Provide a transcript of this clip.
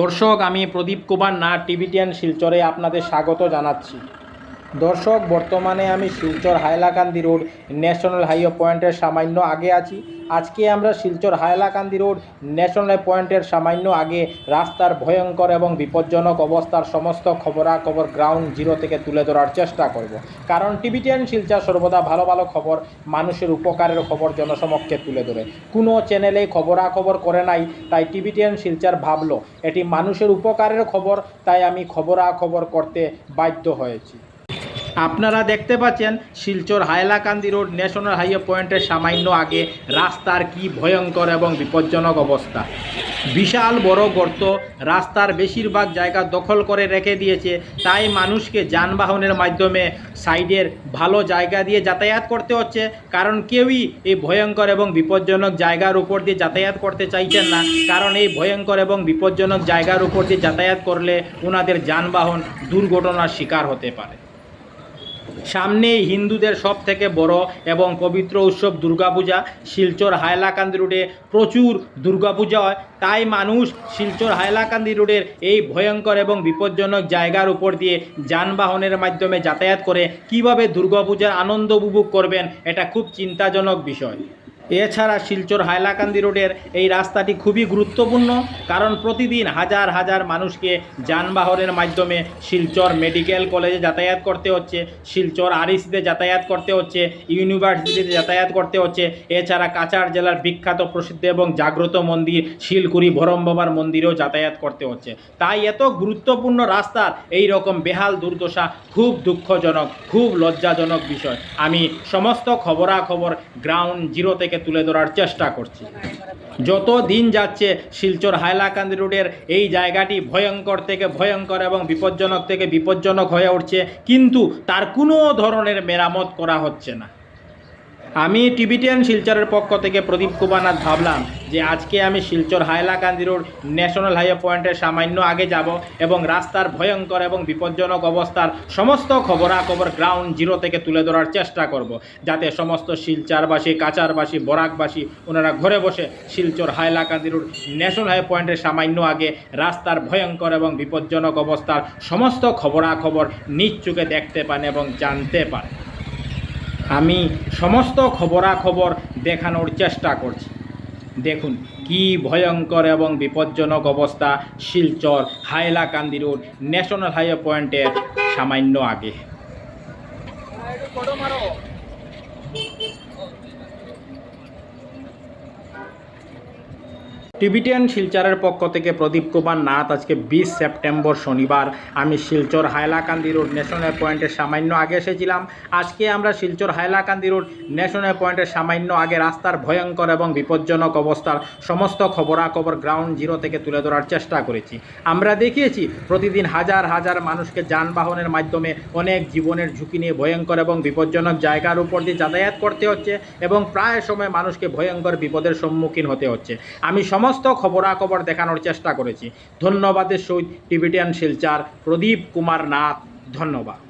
দর্শক আমি প্রদীপ কুমার না টিভিটিয়ান শিলচরে আপনাদের স্বাগত জানাচ্ছি। দর্শক, বর্তমানে আমি Silchar Hailakandi road, national highway পয়েন্টের সামান্য আগে আছি। আজকে আমরা শিলচর হাইলাকান্দি রোড, ন্যাশনাল পয়েন্টের সামান্য আগে রাস্তার ভয়ঙ্কর এবং বিপজ্জনক অবস্থার সমস্ত খবরাখবর গ্রাউন্ড জিরো থেকে তুলে ধরার চেষ্টা করব। কারণ টিভিটিয়ান শিলচর সর্বদা ভালো ভালো খবর, মানুষের উপকারের খবর জনসমক্ষে তুলে ধরে। কোনো চ্যানেলে খবরাখবর করে নাই, তাই টিভিটিয়ান শিলচর ভাবলো, এটি মানুষের উপকারের খবর, তাই আমি খবরাখবর করতে বাধ্য হয়েছি। আপনারা দেখতে পাচ্ছেন Silchar Hailakandi road national highway পয়েন্টের সামান্য আগে রাস্তার কি ভয়ঙ্কর এবং বিপজ্জনক অবস্থা। বিশাল বড় গর্ত রাস্তার বেশিরভাগ জায়গা দখল করে রেখে দিয়েছে। তাই মানুষকে যানবাহনের মাধ্যমে সাইডের ভালো জায়গা দিয়ে যাতায়াত করতে হচ্ছে। কারণ কেউই এই ভয়ঙ্কর এবং বিপজ্জনক জায়গার উপর দিয়ে যাতায়াত করতে চাইছেন না। কারণ এই ভয়ঙ্কর এবং বিপজ্জনক জায়গার উপর দিয়ে যাতায়াত করলে ওনাদের যানবাহন দুর্ঘটনার শিকার হতে পারে। সামনেই হিন্দুদের সব থেকে বড় এবং পবিত্র উৎসব দুর্গাপূজা। শিলচর হায়লাকান্দি রোডে প্রচুর দুর্গাপূজা হয়। তাই মানুষ শিলচর হায়লাকান্দি রোডের এই ভয়ঙ্কর এবং বিপজ্জনক জায়গার উপর দিয়ে যানবাহনের মাধ্যমে যাতায়াত করে কীভাবে দুর্গাপূজার আনন্দ উপভোগ করবেন, এটা খুব চিন্তাজনক বিষয়। এছাড়া শিলচর হাইলাকান্দি রোডের এই রাস্তাটি খুবই গুরুত্বপূর্ণ, কারণ প্রতিদিন হাজার হাজার মানুষকে যানবাহনের মাধ্যমে শিলচর মেডিকেল কলেজে যাতায়াত করতে হচ্ছে, শিলচর আরইসিতে যাতায়াত করতে হচ্ছে, ইউনিভার্সিটিতে যাতায়াত করতে হচ্ছে। এছাড়া কাছাড় জেলার বিখ্যাত প্রসিদ্ধ এবং জাগ্রত মন্দির শিলকুড়ি ভরম বাবার মন্দিরেও যাতায়াত করতে হচ্ছে। তাই এত গুরুত্বপূর্ণ রাস্তার এই রকম বেহাল দুর্দশা খুব দুঃখজনক, খুব লজ্জাজনক বিষয়। আমি সমস্ত খবরাখবর গ্রাউন্ড জিরো থেকে তুলে ধরার চেষ্টা করছি। যত দিন যাচ্ছে, শিলচর হাইলাকান্দি রোডের এই জায়গাটি ভয়ঙ্কর থেকে ভয়ঙ্কর এবং বিপজ্জনক থেকে বিপজ্জনক হয়ে উঠছে, কিন্তু তার কোনো ধরনের মেরামত করা হচ্ছে না। আমি টিবিটিয়ান শিলচরের পক্ষ থেকে প্রদীপ কুমারনাথ ভাবলাম যে আজকে আমি Silchar Hailakandi road national highway পয়েন্টের সামান্য আগে যাব এবং রাস্তার ভয়ঙ্কর এবং বিপজ্জনক অবস্থার সমস্ত খবরাখবর গ্রাউন্ড জিরো থেকে তুলে ধরার চেষ্টা করব, যাতে সমস্ত শিলচারবাসী কাচারবাসী বরাকবাসী, ওনারা ঘরে বসে Silchar Hailakandi road national highway পয়েন্টের সামান্য আগে রাস্তার ভয়ঙ্কর এবং বিপজ্জনক অবস্থার সমস্ত খবরাখবর নিজ চোখে দেখতে পান এবং জানতে পারেন। আমি সমস্ত খবরাখবর দেখানোর চেষ্টা করছি। দেখুন, কি ভয়ঙ্কর এবং বিপজ্জনক অবস্থা Silchar Hailakandi road national highway পয়েন্টের সামান্য আগে। টিবিটিয়ান শিলচরের পক্ষ থেকে প্রদীপ কুমার নাথ আজকে বিশ সেপ্টেম্বর শনিবার। আমি শিলচর হাইলাকান্দি রোড ন্যাশনাল পয়েন্টের সামান্য আগে এসেছিলাম। আজকে আমরা শিলচর হাইলাকান্দি রোড ন্যাশনাল পয়েন্টের সামান্য আগে রাস্তার ভয়ঙ্কর এবং বিপজ্জনক অবস্থার সমস্ত খবরাখবর গ্রাউন্ড জিরো থেকে তুলে ধরার চেষ্টা করেছি। আমরা দেখিয়েছি, প্রতিদিন হাজার হাজার মানুষকে যানবাহনের মাধ্যমে অনেক জীবনের ঝুঁকি নিয়ে ভয়ঙ্কর এবং বিপজ্জনক জায়গার উপর দিয়ে যাতায়াত করতে হচ্ছে এবং প্রায় সময় মানুষকে ভয়ঙ্কর বিপদের সম্মুখীন হতে হচ্ছে। আমি সমস্ত খবরাখবর দেখানোর চেষ্টা করেছি। ধন্যবাদের সহিত টিভিটিয়ান শিলচার প্রদীপ কুমার নাথ ধন্যবাদ।